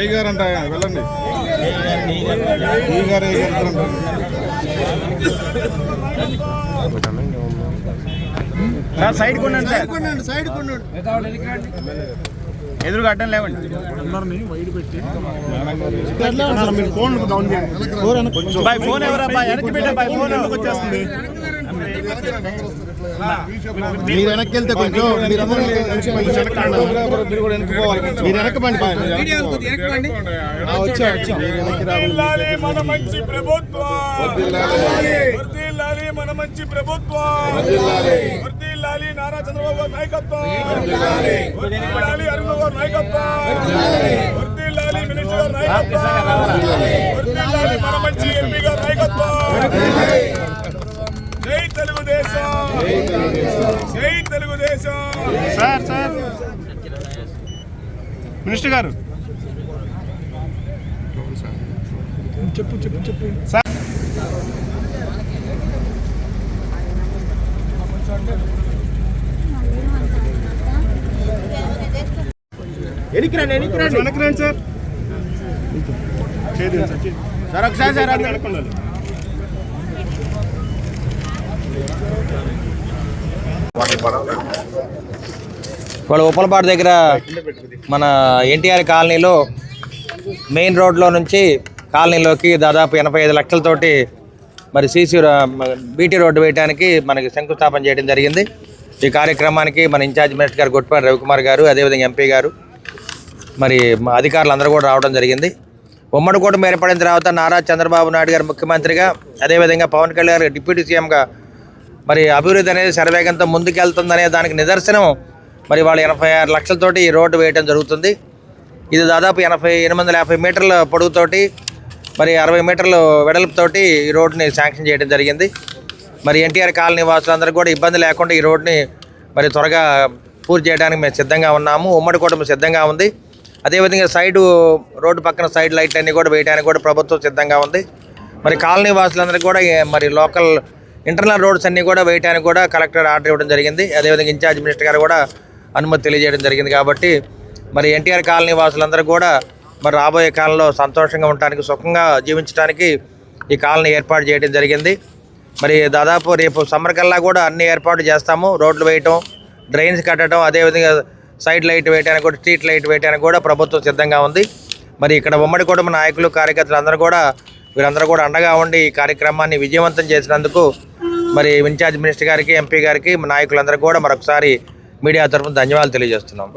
ఏ గారు అంట వెళ్ళండి. ఈ గారు ఏ గారు అంట సైడ్ కొనండి సార్. ఎదురుగా అడ్డం లేవండి. ఫోన్ ఎవరబ్బా వెనక్కి? పెట్టా ఫోన్ ఎందుకు వచ్చేస్తుంది. మీరు వెనక్కి వెళ్తే కొంచెం మీరు కూడా వెనక్కి పోవాలి మీరు వెనక్కి పండి వచ్చా వచ్చా. వర్ధిల్లాలి మన మంచి ప్రభుత్వం. మన మంచి ప్రభుత్వం వర్ధిల్లాలి నారా చంద్రబాబు నాయకత్వం. వర్ధిల్లాలి అరుణ్ నాయకత్వం. వర్ధిల్లాలి మినిస్టర్ నాయకత్వం వర్ధిల్లాలి మన మంచి ఎంపీ గారి నాయకత్వం జై తెలుగుదేశం జై తెలుగుదేశం. Sir sir. మినిస్టర్ గారు. చెప్పు చెప్పు చెప్పు. సార్. ఎనికి రండి ఎనికి రండి వెనక్కి రండి సార్. సార్? ఒకసారి సార్ అది వాళ్ళు ఉప్పలపాడు దగ్గర మన ఎన్టీఆర్ కాలనీలో మెయిన్ రోడ్లో నుంచి కాలనీలోకి దాదాపు ఎనభై ఐదు లక్షలతోటి మరి సీసీ బీటీ రోడ్డు వేయడానికి మనకి శంకుస్థాపన చేయడం జరిగింది. ఈ కార్యక్రమానికి మన ఇన్ఛార్జ్ మినిస్టర్ గారు గొట్టిపాటి రవికుమార్ గారు అదేవిధంగా ఎంపీ గారు మరి మా అధికారులు అందరూ కూడా రావడం జరిగింది. ఉమ్మడి కూటమి ఏర్పడిన తర్వాత నారా చంద్రబాబు నాయుడు గారు ముఖ్యమంత్రిగా అదేవిధంగా పవన్ కళ్యాణ్ గారు డిప్యూటీ సీఎంగా మరి అభివృద్ధి అనేది శరవేగంతో ముందుకెళ్తుందనే దానికి నిదర్శనం మరి వాళ్ళు ఎనభై ఆరు లక్షలతోటి ఈ రోడ్డు వేయడం జరుగుతుంది. ఇది దాదాపు ఎనభై ఎనిమిది వందల యాభై మీటర్ల పొడుగుతోటి మరి అరవై మీటర్ల వెడల్పుతోటి ఈ రోడ్డుని శాంక్షన్ చేయడం జరిగింది. మరి ఎన్టీఆర్ కాలనీ వాసులందరూ కూడా ఇబ్బంది లేకుండా ఈ రోడ్డుని మరి త్వరగా పూర్తి చేయడానికి మేము సిద్ధంగా ఉన్నాము. ఉమ్మడి కూడా సిద్ధంగా ఉంది. అదేవిధంగా సైడు రోడ్డు పక్కన సైడ్ లైట్ అన్నీ కూడా వేయడానికి కూడా ప్రభుత్వం సిద్ధంగా ఉంది. మరి కాలనీ వాసులందరికీ కూడా మరి లోకల్ ఇంటర్నల్ రోడ్స్ అన్నీ కూడా వేయడానికి కూడా కలెక్టర్ ఆర్డర్ ఇవ్వడం జరిగింది. అదేవిధంగా ఇన్ఛార్జ్ మినిస్టర్ గారు కూడా అనుమతి తెలియజేయడం జరిగింది కాబట్టి మరి ఎన్టీఆర్ కాలనీ వాసులందరూ కూడా మరి రాబోయే కాలంలో సంతోషంగా ఉండటానికి సుఖంగా జీవించడానికి ఈ కాలనీ ఏర్పాటు చేయడం జరిగింది. మరి దాదాపు రేపు సమ్మర్ కల్లా కూడా అన్ని ఏర్పాటు చేస్తాము. రోడ్లు వేయటం డ్రైన్స్ కట్టడం అదేవిధంగా సైడ్ లైట్ వేయడానికి కూడా స్ట్రీట్ లైట్ వేయడానికి కూడా ప్రభుత్వం సిద్ధంగా ఉంది. మరి ఇక్కడ ఉమ్మడి కుటుంబ నాయకులు కార్యకర్తలు అందరూ కూడా వీరందరూ కూడా అండగా ఉండి ఈ కార్యక్రమాన్ని విజయవంతం చేసినందుకు మరి ఇన్ఛార్జ్ మినిస్టర్ గారికి ఎంపీ గారికి నాయకులందరూ కూడా మరొకసారి మీడియా తరఫున ధన్యవాదాలు తెలియజేస్తున్నాం.